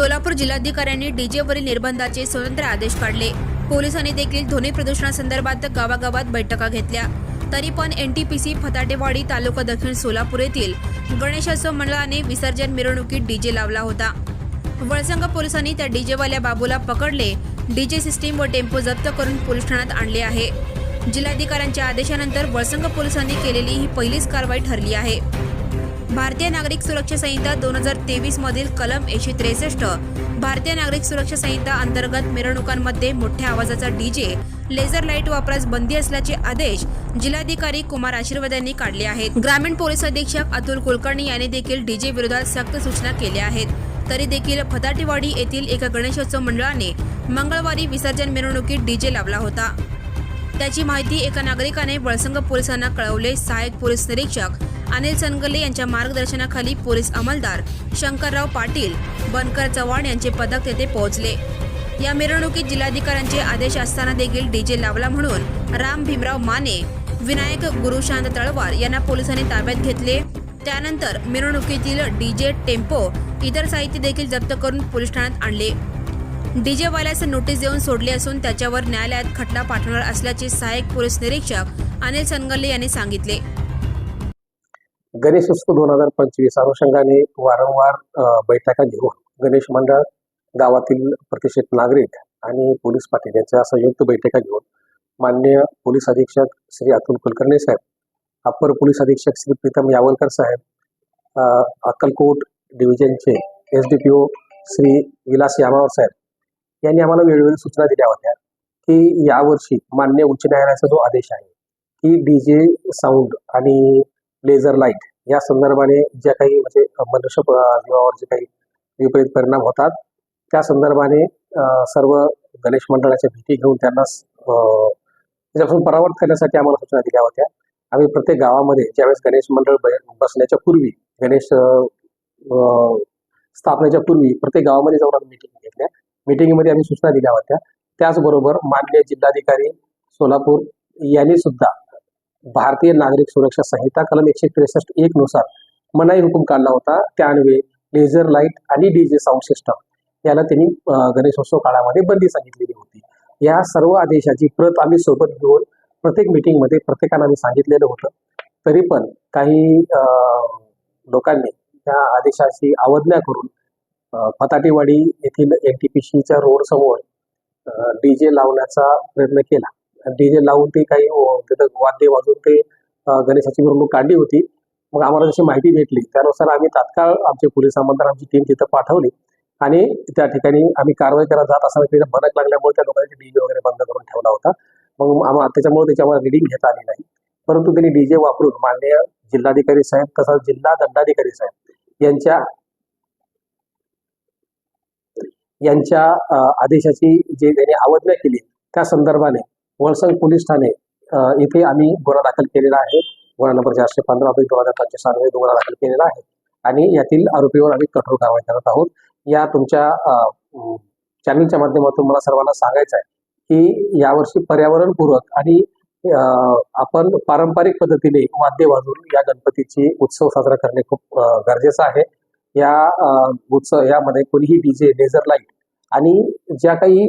सोलापूर जिल्हाधिकाऱ्यांनी डीजेवरील निर्बंधाचे स्वतंत्र आदेश काढले. पोलिसांनी देखील ध्वनी प्रदूषणासंदर्भात गावागावात बैठका घेतल्या. तरी पण एनटीपीसी फताटेवाडी तालुका दक्षिण सोलापूर येथील गणेशोत्सव मंडळाने विसर्जन मिरवणुकीत डीजे लावला होता. वळसंग पोलिसांनी त्या डीजेवाल्या बाबूला पकडले. डीजे सिस्टीम व टेम्पो जप्त करून पोलीस ठाण्यात आणले आहे. जिल्हाधिकाऱ्यांच्या आदेशानंतर वळसंग पोलिसांनी केलेली ही पहिलीच कारवाई ठरली आहे. भारतीय नागरिक सुरक्षा संहिता दोन हजार तेवीस मधील कलम एकशे त्रेसष्ट. भारतीय नागरिक सुरक्षा संहिता अंतर्गत मिरवणुकांमध्ये मोठ्या आवाजाचा डीजे लेझर लाइट वापरास बंदी असल्याचे आदेश जिल्हाधिकारी कुमार आशीर्वाद यांनी काढले आहेत. ग्रामीण पोलीस अधीक्षक अतुल कुलकर्णी यांनी देखील डीजे विरोधात सक्त सूचना केल्या आहेत. तरी देखील फताटेवाडी येथील एका गणेशोत्सव मंडळाने मंगळवारी विसर्जन मिरवणुकीत डीजे लावला होता. त्याची माहिती एका नागरिकाने वळसंग पोलिसांना कळवले सहाय्यक पोलीस निरीक्षक अनिल सनगले यांच्या मार्गदर्शनाखाली पोलीस अंमलदार शंकरराव पाटील बनकर चव्हाण यांचे पथक तेथे पोहोचले. या मिरवणुकीत जिल्हाधिकाऱ्यांचे आदेश असताना देखील डीजे लावला म्हणून राम भीमराव माने विनायक गुरुशांत तळवार यांना पोलिसांनी ताब्यात घेतले. त्यानंतर मिरवणुकीतील डीजे टेम्पो इतर साहित्य देखील जप्त करून पोलीस ठाण्यात आणले. डीजे वाल्यास नोटीस देऊन सोडले असून त्याच्यावर न्यायालयात खटला पाठवणार असल्याचे सहाय्यक पोलीस निरीक्षक अनिल सनगल्ले यांनी सांगितले. गणेश उत्सव दोन हजार पंचवीस अनुषंगाने वारंवार बैठका घेऊन गणेश मंडळ गावातील प्रतिष्ठित नागरिक आणि पोलीस पाटील यांच्या संयुक्त बैठका घेऊन मान्य पोलीस अधीक्षक श्री अतुल कुलकर्णी साहेब अपर पोलीस अधीक्षक श्री प्रीतम यावलकर साहेब Akkalkot डिव्हिजनचे S D P O Shri Vilas Yamavar साहेब यांनी आम्हाला वेळोवेळी सूचना दिल्या होत्या की यावर्षी मान्य उच्च न्यायालयाचा जो आदेश आहे की डी जे साऊंड आणि लेझर लाइट या संदर्भाने ज्या काही म्हणजे मनुष्य जीवावर जे काही विपरीत परिणाम होतात त्या संदर्भाने सर्व गणेश मंडळाच्या भीती घेऊन त्यांना त्याच्यापासून परावर्त करण्यासाठी आम्हाला सूचना दिल्या होत्या. आम्ही प्रत्येक गावामध्ये ज्यावेळेस गणेश मंडळ ब- बसण्याच्या पूर्वी गणेश स्थापनेच्या पूर्वी प्रत्येक गावामध्ये जाऊन आम्ही मिटिंग घेतल्या. मिटिंगमध्ये आम्ही सूचना दिल्या होत्या. त्याचबरोबर माननीय जिल्हाधिकारी सोलापूर यांनी सुद्धा भारतीय नागरिक सुरक्षा संहिता कलम एकशे त्रेसष्ट एक नुसार मनाई हुकूम काढला होता. त्यान्वे लेझर लाइट आणि डीजे साऊंड सिस्टम याला त्यांनी गणेशोत्सव काळामध्ये बंदी सांगितलेली होती. या सर्व आदेशाची प्रत आम्ही सोबत घेऊन प्रत्येक मीटिंगमध्ये प्रत्येकानं आम्ही सांगितलेलं होतं. तरी पण काही लोकांनी त्या आदेशाची अवज्ञा करून फताटेवाडी येथील एन टी पी सीच्या रोड समोर डीजे लावण्याचा प्रयत्न केला. डीजे लावून ते काही हो, तिथं वाद्य वाजवून ते गणेशाची मिरवणूक काढली होती. मग आम्हाला जशी माहिती भेटली त्यानुसार आम्ही तात्काळ आमचे पोलीस आमदार आमची टीम तिथं पाठवली. आणि त्या ठिकाणी आम्ही कारवाई करत जात असताना तिथे भनक लागल्यामुळे त्या लोकांनी डीजे वगैरे बंद करून ठेवला होता. मग आम्हाला त्याच्यामुळे त्याच्यावर रिडिंग घेता आली नाही. परंतु त्यांनी डीजे वापरून माननीय जिल्हाधिकारी साहेब तसंच जिल्हा दंडाधिकारी साहेब यांच्या यांच्या आदेशाची जे त्यांनी अवज्ञा केली त्या संदर्भाने वळसंग पोलीस ठाणे इथे आम्ही गुन्हा दाखल केलेला आहे. गुन्हा नंबर चारशे पंधरा दोन हजार पंचवीस सातवे गुन्हा दाखल केलेला आहे. आणि यातील आरोपीवर आम्ही कठोर कारवाई करत आहोत. या तुमच्या चॅनलच्या माध्यमातून मला सर्वांना सांगायचं आहे की यावर्षी पर्यावरणपूरक आणि आपण पारंपरिक पद्धतीने वाद्य वाजवून या गणपतीची उत्सव साजरा करणे खूप गरजेचं आहे. या उत्सव यामध्ये कोणीही डीजे लेझर लाइट आणि ज्या काही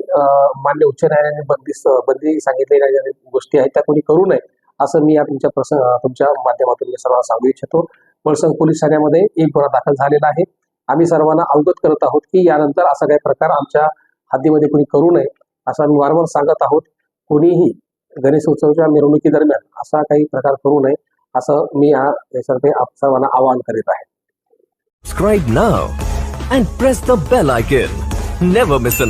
मान्य उच्च न्यायालयाने बंदी बंदी सांगितलेल्या ज्या गोष्टी आहेत त्या कोणी करू नये असं मी या तुमच्या प्रसंग तुमच्या माध्यमातून मी सर्वांना सांगू इच्छितो. वळसंग पोलीस ठाण्यामध्ये एक गुन्हा दाखल झालेला आहे. आम्ही सर्वांना अवगत करत आहोत की यानंतर असा काही प्रकार आमच्या हद्दीमध्ये कोणी करू नये असं आम्ही वारंवार सांगत आहोत. कोणीही गणेश उत्सवाच्या मिरवणुकीदरम्यान असा काही प्रकार करू नये असं मी या याच्यातर्फे सर्वांना आवाहन करीत आहे. Subscribe now and press the bell icon. Never miss an update.